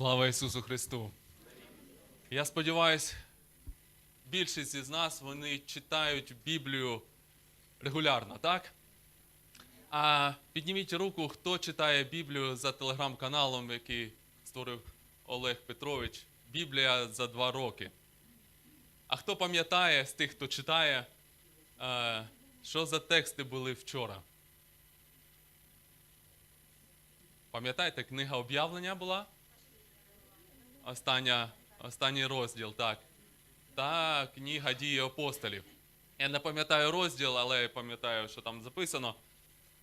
Слава Ісусу Христу! Я сподіваюся, більшість із нас вони читають Біблію регулярно, так? А підніміть руку, хто читає Біблію за телеграм-каналом, який створив Олег Петрович. Біблія за два роки. А хто пам'ятає з тих, хто читає, е, що за тексти були вчора? Пам'ятаєте, книга об'явлення була? Остання, останній розділ, так. Та книга дії апостолів. Я не пам'ятаю розділ, але пам'ятаю, що там записано.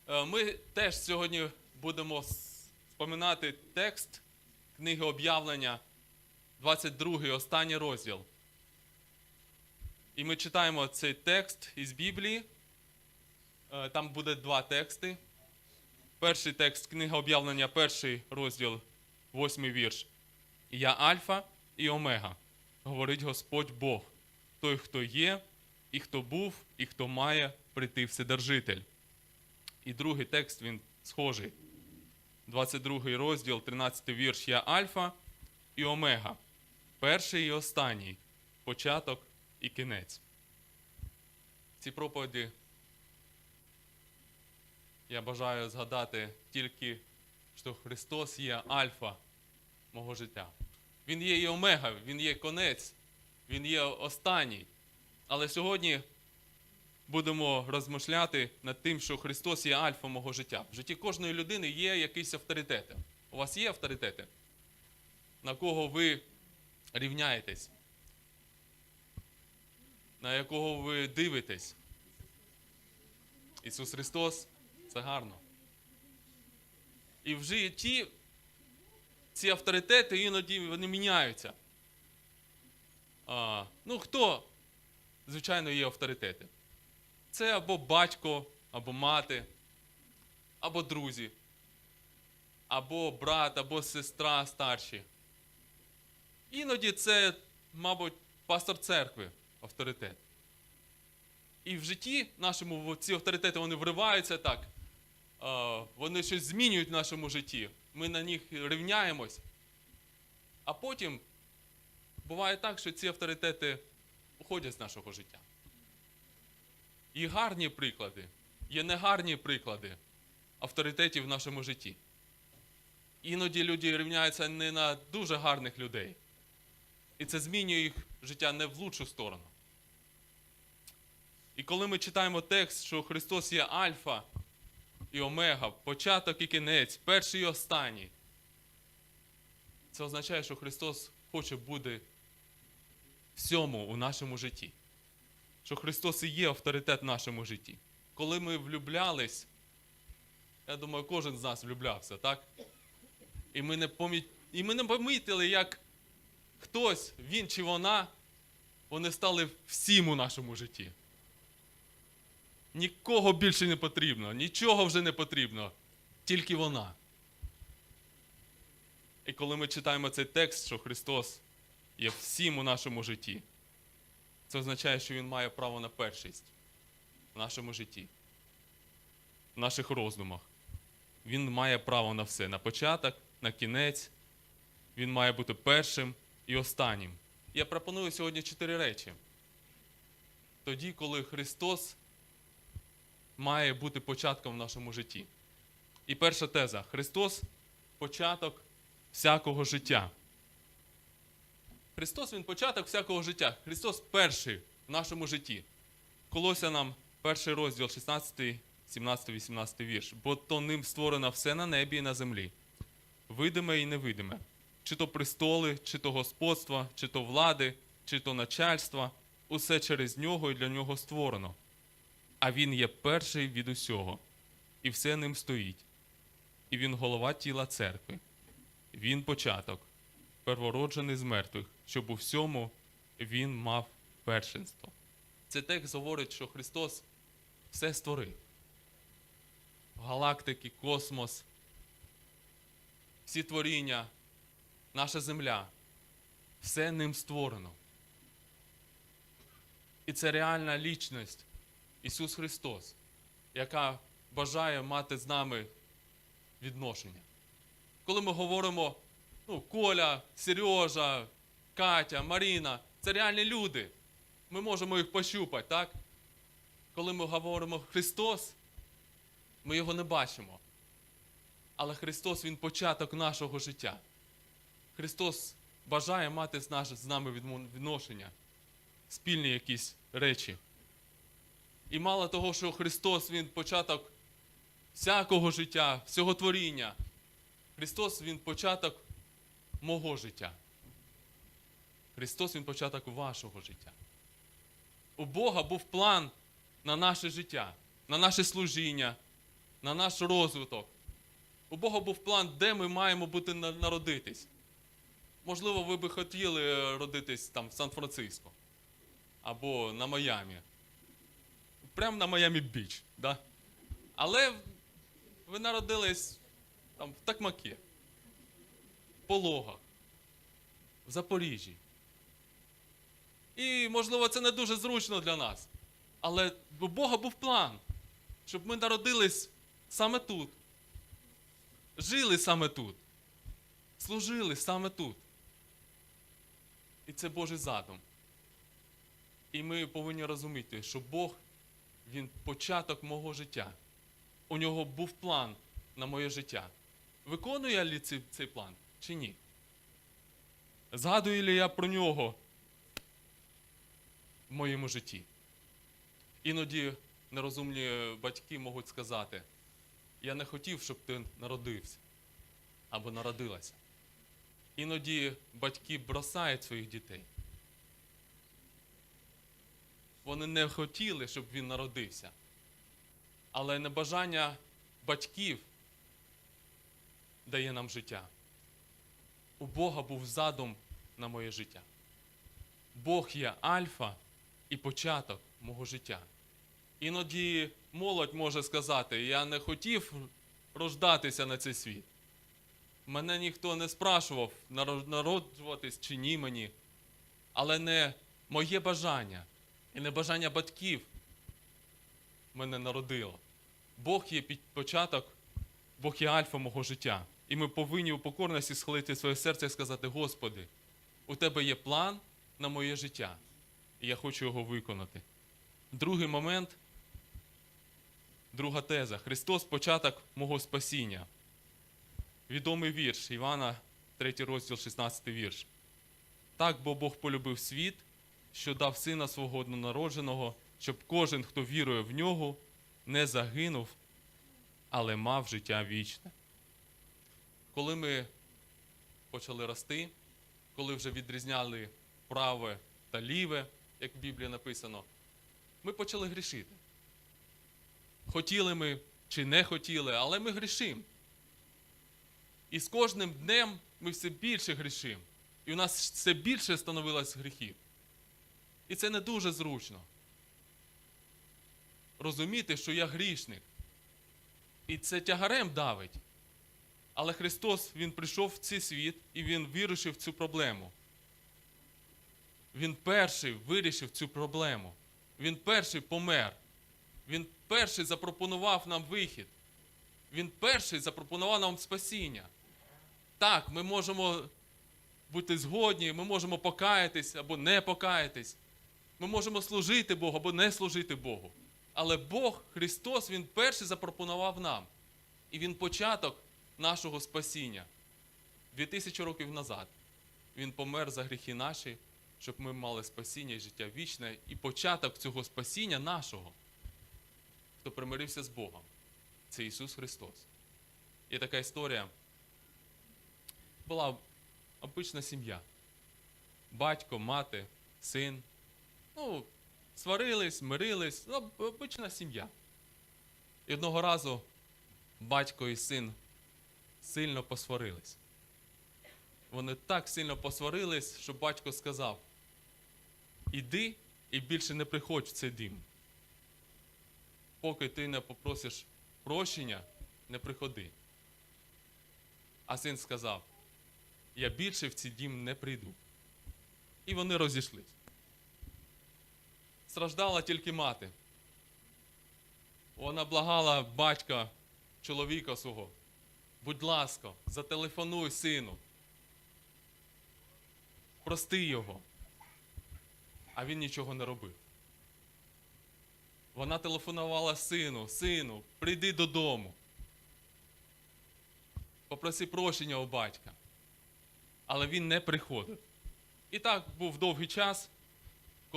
Е, Ми теж сьогодні будемо споминати текст книги об'явлення, 22 останній розділ. І ми читаємо цей текст із Біблії. Е, Там буде два тексти. Перший текст книга об'явлення, перший розділ, восьмий вірш. Я Альфа і Омега, говорить Господь Бог, той, хто є, і хто був, і хто має прийти Вседержитель. І другий текст він схожий. 22 розділ, 13 вірш. Я Альфа і Омега, перший і останній, початок і кінець. Ці проповіді я бажаю згадати тільки, що Христос є Альфа мого життя. Він є і омега, Він є конець, Він є останній. Але сьогодні будемо розмишляти над тим, що Христос є Альфа мого життя. В житті кожної людини є якісь авторитети. У вас є авторитети? На кого ви рівняєтесь? На якого ви дивитесь? Ісус Христос це гарно. І в житті ці авторитети іноді вони міняються. А, ну, хто, звичайно, є авторитети? Це або батько, або мати, або друзі, або брат, або сестра старші. Іноді це, мабуть, пастор церкви авторитет. І в житті нашому ці авторитети вони вриваються так. Вони щось змінюють в нашому житті. Ми на них рівняємось. А потім буває так, що ці авторитети уходять з нашого життя. Є гарні приклади, є негарні приклади авторитетів в нашому житті. Іноді люди рівняються не на дуже гарних людей. І це змінює їх життя не в лучшу сторону. І коли ми читаємо текст, що Христос є Альфа і Омега, початок і кінець, перший і останній, це означає, що Христос хоче бути всьому у нашому житті. Що Христос і є авторитет в нашому житті. Коли ми влюблялись, я думаю, кожен з нас влюблявся, так? І ми не, помі... і ми не помітили, як хтось, він чи вона, вони стали всім у нашому житті. Нікого більше не потрібно, нічого вже не потрібно, тільки вона. І коли ми читаємо цей текст, що Христос є всім у нашому житті, це означає, що Він має право на першість в нашому житті, в наших роздумах. Він має право на все, на початок, на кінець. Він має бути першим і останнім. Я пропоную сьогодні чотири речі. Тоді, коли Христос має бути початком в нашому житті. І перша теза: Христос початок всякого життя. Христос Він початок всякого життя. Христос перший в нашому житті. Колося нам перший розділ, 16, 17, 18 вірш. Бо то ним створено все на небі і на землі, видиме і невидиме, чи то престоли, чи то господства, чи то влади, чи то начальства, усе через нього і для нього створено а він є перший від усього, і все ним стоїть. І він голова тіла церкви. Він початок, первороджений з мертвих, щоб у всьому він мав першинство. Цей текст говорить, що Христос все створив. Галактики, космос, всі творіння, наша земля, все ним створено. І це реальна лічність, Ісус Христос, яка бажає мати з нами відношення. Коли ми говоримо ну, Коля, Сережа, Катя, Маріна це реальні люди. Ми можемо їх пощупати, так? Коли ми говоримо Христос, ми його не бачимо. Але Христос Він початок нашого життя. Христос бажає мати з, нами відношення, спільні якісь речі. І мало того, що Христос Він початок всякого життя, всього творіння. Христос Він початок мого життя. Христос Він початок вашого життя. У Бога був план на наше життя, на наше служіння, на наш розвиток. У Бога був план, де ми маємо бути народитись. Можливо, ви би хотіли е, родитись там в Сан-Франциско або на Майамі. Прямо на Майамі Біч. Да? Але ви народились там, в Такмакі, в Пологах, в Запоріжжі. І, можливо, це не дуже зручно для нас. Але у Бога був план, щоб ми народились саме тут. Жили саме тут. Служили саме тут. І це Божий задум. І ми повинні розуміти, що Бог, Він початок мого життя. У нього був план на моє життя. Виконую ли цей, цей план чи ні? Згадую ли я про нього в моєму житті? Іноді нерозумні батьки можуть сказати: я не хотів, щоб ти народився або народилася. Іноді батьки бросають своїх дітей. Вони не хотіли, щоб він народився. Але небажання батьків дає нам життя. У Бога був задум на моє життя. Бог є альфа і початок мого життя. Іноді молодь може сказати: я не хотів рождатися на цей світ. Мене ніхто не спрашував, народжуватись чи ні мені. Але не моє бажання і не бажання батьків мене народило. Бог є початок, Бог є альфа мого життя. І ми повинні у покорності схилити своє серце і сказати: Господи, у тебе є план на моє життя, і я хочу його виконати. Другий момент, друга теза. Христос початок мого спасіння. Відомий вірш Івана, 3 розділ, 16 вірш. Так бо Бог полюбив світ, що дав сина свого однонародженого, щоб кожен, хто вірує в нього, не загинув, але мав життя вічне. Коли ми почали рости, коли вже відрізняли праве та ліве, як в Біблії написано, ми почали грішити. Хотіли ми чи не хотіли, але ми грішимо. І з кожним днем ми все більше грішимо. І у нас все більше становилось гріхів. І це не дуже зручно. Розуміти, що я грішник. І це тягарем давить. Але Христос Він прийшов в цей світ і Він вирішив цю проблему. Він перший вирішив цю проблему. Він перший помер. Він перший запропонував нам вихід. Він перший запропонував нам спасіння. Так, ми можемо бути згодні, ми можемо покаятись або не покаятись. Ми можемо служити Богу або не служити Богу. Але Бог, Христос, Він перший запропонував нам. І Він початок нашого спасіння. Дві тисячі років назад Він помер за гріхи наші, щоб ми мали спасіння і життя вічне, і початок цього спасіння нашого, хто примирився з Богом. Це Ісус Христос. Є така історія. Була обична сім'я. Батько, мати, син. Ну, сварились, мирились, ну, обична сім'я. І одного разу батько і син сильно посварились. Вони так сильно посварились, що батько сказав: іди і більше не приходь в цей дім. Поки ти не попросиш прощення, не приходи. А син сказав: Я більше в цей дім не прийду. І вони розійшлись. Страждала тільки мати. Вона благала батька, чоловіка свого. Будь ласка, зателефонуй сину. прости його. А він нічого не робив. Вона телефонувала сину, сину, прийди додому. Попроси прощення у батька. Але він не приходив. І так був довгий час,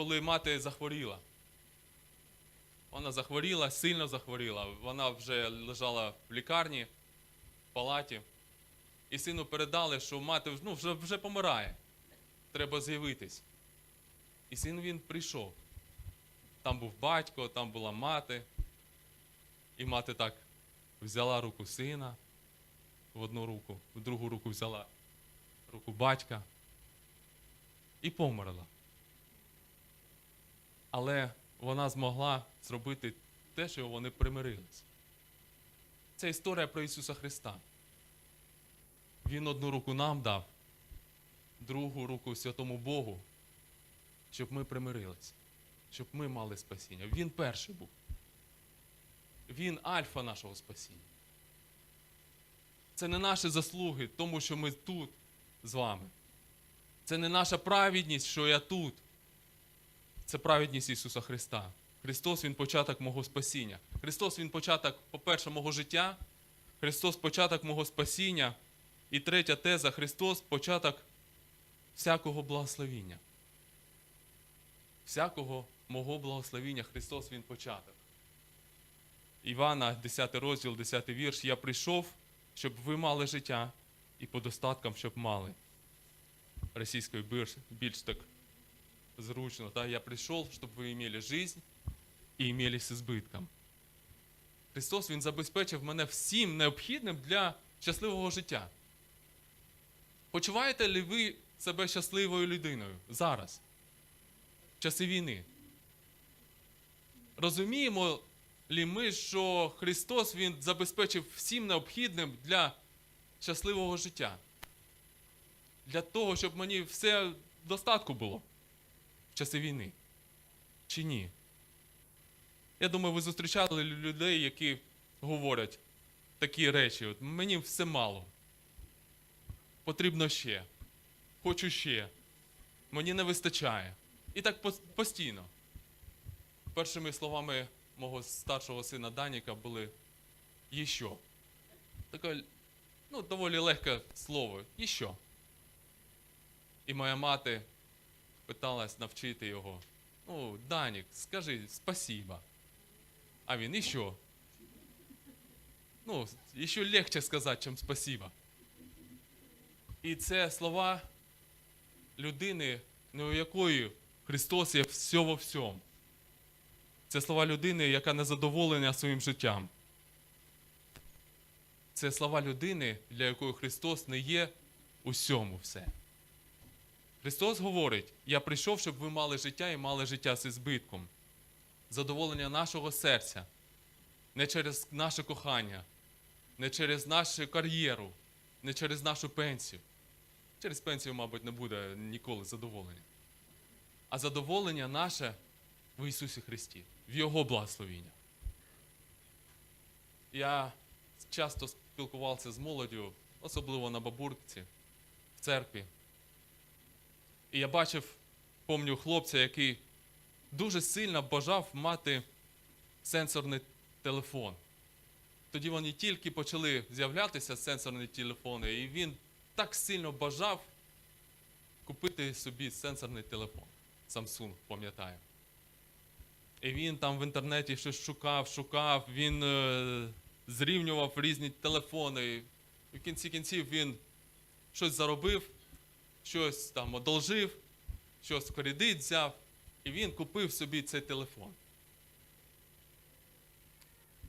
коли мати захворіла. Вона захворіла, сильно захворіла. Вона вже лежала в лікарні, в палаті. І сину передали, що мати ну, вже, вже помирає. Треба з'явитись. І син він прийшов. Там був батько, там була мати. І мати так взяла руку сина в одну руку, в другу руку взяла руку батька і померла. Але вона змогла зробити те, що вони примирились. Це історія про Ісуса Христа. Він одну руку нам дав, другу руку святому Богу, щоб ми примирились, щоб ми мали спасіння. Він перший був. Він альфа нашого спасіння. Це не наші заслуги, тому що ми тут з вами. Це не наша праведність, що я тут. Це праведність Ісуса Христа. Христос Він початок мого спасіння. Христос Він початок, по-перше, мого життя. Христос початок мого спасіння. І третя теза Христос початок всякого благословіння. Всякого мого благословіння Христос Він початок. Івана, 10 розділ, 10 вірш. Я прийшов, щоб ви мали життя і по достаткам, щоб мали. Російською більш, так зручно. Да? Я прийшов, щоб ви мали жизнь і мали з избитком. Христос Він забезпечив мене всім необхідним для щасливого життя. Почуваєте ли ви себе щасливою людиною зараз, в часи війни? Розуміємо ли ми, що Христос Він забезпечив всім необхідним для щасливого життя? Для того, щоб мені все в достатку було в часи війни? Чи ні? Я думаю, ви зустрічали людей, які говорять такі речі: от, мені все мало. Потрібно ще. Хочу ще. Мені не вистачає. І так постійно. Першими словами мого старшого сина Даніка були «Єщо». Таке, ну, доволі легке слово. «Єщо». І моя мати питалась навчити його. Ну, Данік, скажи спасибо. А він і що? Ну, ще легче сказати, чим спасибо. І це слова людини, не у якої Христос є все во всьому. Це слова людини, яка не задоволена своїм життям. Це слова людини, для якої Христос не є усьому все. Христос говорить: Я прийшов, щоб ви мали життя і мали життя з ізбитком. Задоволення нашого серця, не через наше кохання, не через нашу кар'єру, не через нашу пенсію. Через пенсію, мабуть, не буде ніколи задоволення. А задоволення наше в Ісусі Христі, в Його благословіння. Я часто спілкувався з молоддю, особливо на бабурці, в церкві. І я бачив, помню хлопця, який дуже сильно бажав мати сенсорний телефон. Тоді вони тільки почали з'являтися сенсорні телефони, і він так сильно бажав купити собі сенсорний телефон. Samsung, пам'ятаю. І він там в інтернеті щось шукав, шукав, він е, зрівнював різні телефони. І в кінці кінців він щось заробив, щось там одолжив, щось в кредит взяв, і він купив собі цей телефон.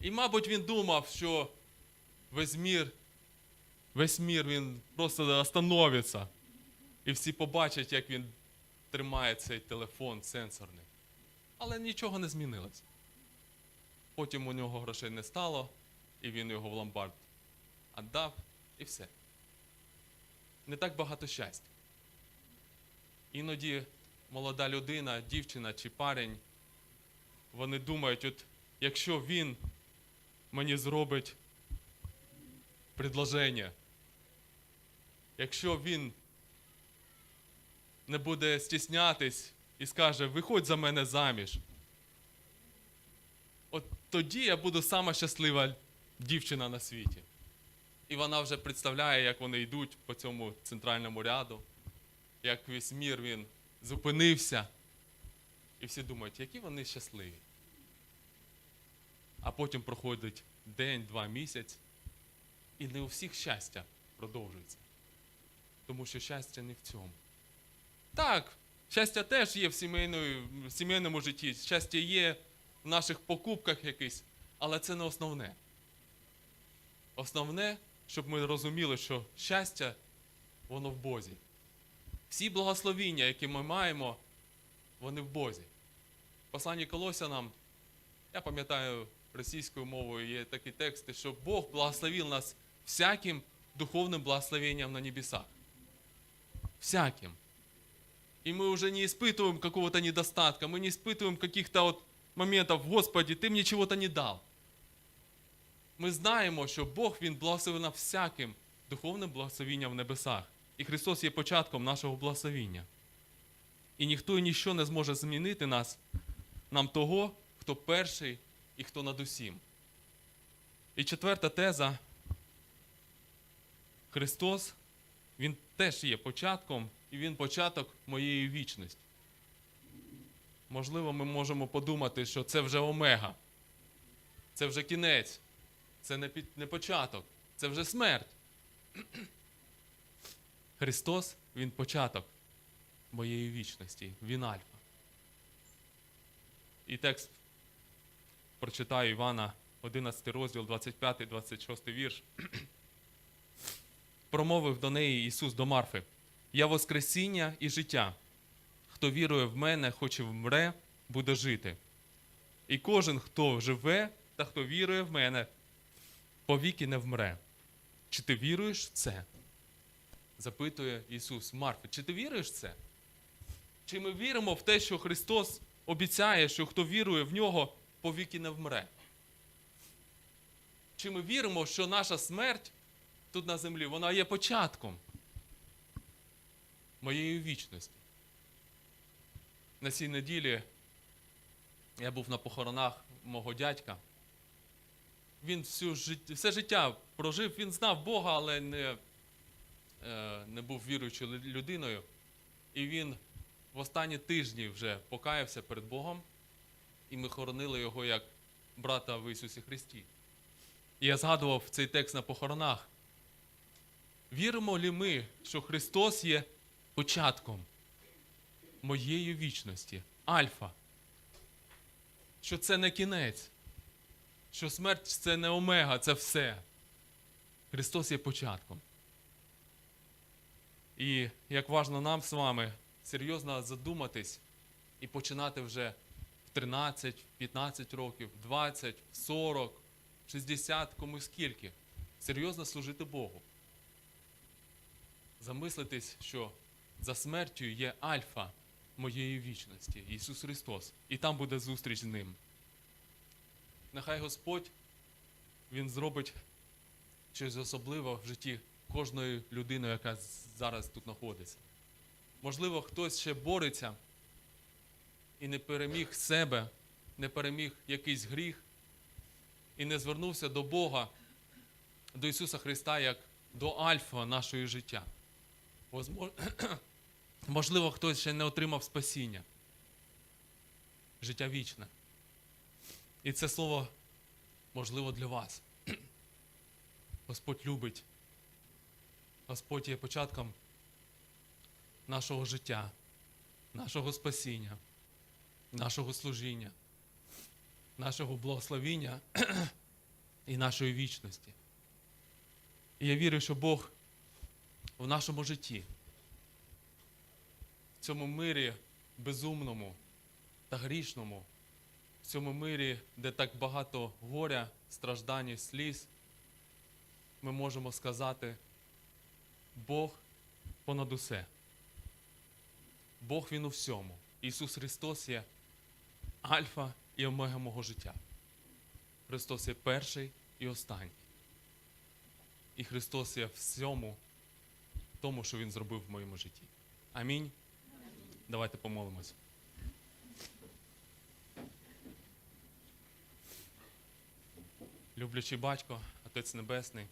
І, мабуть, він думав, що весь мір, весь мір він просто остановиться. І всі побачать, як він тримає цей телефон сенсорний. Але нічого не змінилось. Потім у нього грошей не стало, і він його в ломбард віддав, і все. Не так багато щастя. Іноді молода людина, дівчина чи парень, вони думають, от якщо він мені зробить предложення, якщо він не буде стіснятись і скаже: виходь за мене заміж. От тоді я буду сама щаслива дівчина на світі. І вона вже представляє, як вони йдуть по цьому центральному ряду, як весь мір він зупинився. І всі думають, які вони щасливі. А потім проходить день, два місяць, і не у всіх щастя продовжується. Тому що щастя не в цьому. Так, щастя теж є в, в сімейному житті, щастя є в наших покупках якихось, але це не основне. Основне, щоб ми розуміли, що щастя, воно в Бозі. Всі благословіння, які ми маємо, вони в Бозі. В посланні Колосянам, я пам'ятаю російською мовою, є такі тексти, що Бог благословив нас всяким духовним благословением на небесах. Всяким. И мы уже не испытываем какого-то недостатка, мы не испытываем каких-то вот моментов, Господи, Ты мне чего-то не дал. Ми знаємо, що Бог Він благословив нам всяким духовним благословінням в небесах. І Христос є початком нашого благословіння. І ніхто і ніщо не зможе змінити нас, нам того, хто перший і хто над усім. І четверта теза. Христос, Він теж є початком, і Він початок моєї вічності. Можливо, ми можемо подумати, що це вже омега, це вже кінець, це не, початок, це вже смерть. Христос, Він початок моєї вічності, Він альфа. І текст прочитаю Івана, 11 розділ, 25-26 вірш. Промовив до неї Ісус до Марфи: Я Воскресіння і життя. Хто вірує в мене, хоч і вмре, буде жити. І кожен, хто живе та хто вірує в мене, повіки не вмре. Чи ти віруєш в це? Запитує Ісус Марфи, чи ти віруєш в це? Чи ми віримо в те, що Христос обіцяє, що хто вірує в нього, повіки не вмре? Чи ми віримо, що наша смерть тут на землі, вона є початком моєї вічності? На цій неділі я був на похоронах мого дядька. Він всю жит- все життя прожив, він знав Бога, але не, не був віруючою людиною. І він в останні тижні вже покаявся перед Богом, і ми хоронили його як брата в Ісусі Христі. І я згадував цей текст на похоронах. Віримо ли ми, що Христос є початком моєї вічності, альфа? Що це не кінець, що смерть це не омега, це все. Христос є початком. І як важно нам з вами серйозно задуматись і починати вже в 13, в 15 років, в 20, в 40, в 60, комусь скільки. Серйозно служити Богу. Замислитись, що за смертю є альфа моєї вічності, Ісус Христос. І там буде зустріч з Ним. Нехай Господь Він зробить щось особливе в житті кожної людини, яка зараз тут знаходиться. Можливо, хтось ще бореться і не переміг себе, не переміг якийсь гріх, і не звернувся до Бога, до Ісуса Христа як до альфа нашого життя. Можливо, хтось ще не отримав спасіння. Життя вічне. І це слово можливо для вас. Господь любить. Господь є початком нашого життя, нашого спасіння, нашого служіння, нашого благословіння і нашої вічності. І я вірю, що Бог в нашому житті, в цьому мирі безумному та грішному, в цьому мирі, де так багато горя, страждань сліз, ми можемо сказати, Бог понад усе. Бог Він у всьому. Ісус Христос є альфа і омега мого життя. Христос є перший і останній. І Христос є всьому тому, що Він зробив в моєму житті. Амінь. Давайте помолимось. Люблячий батько, Отець Небесний,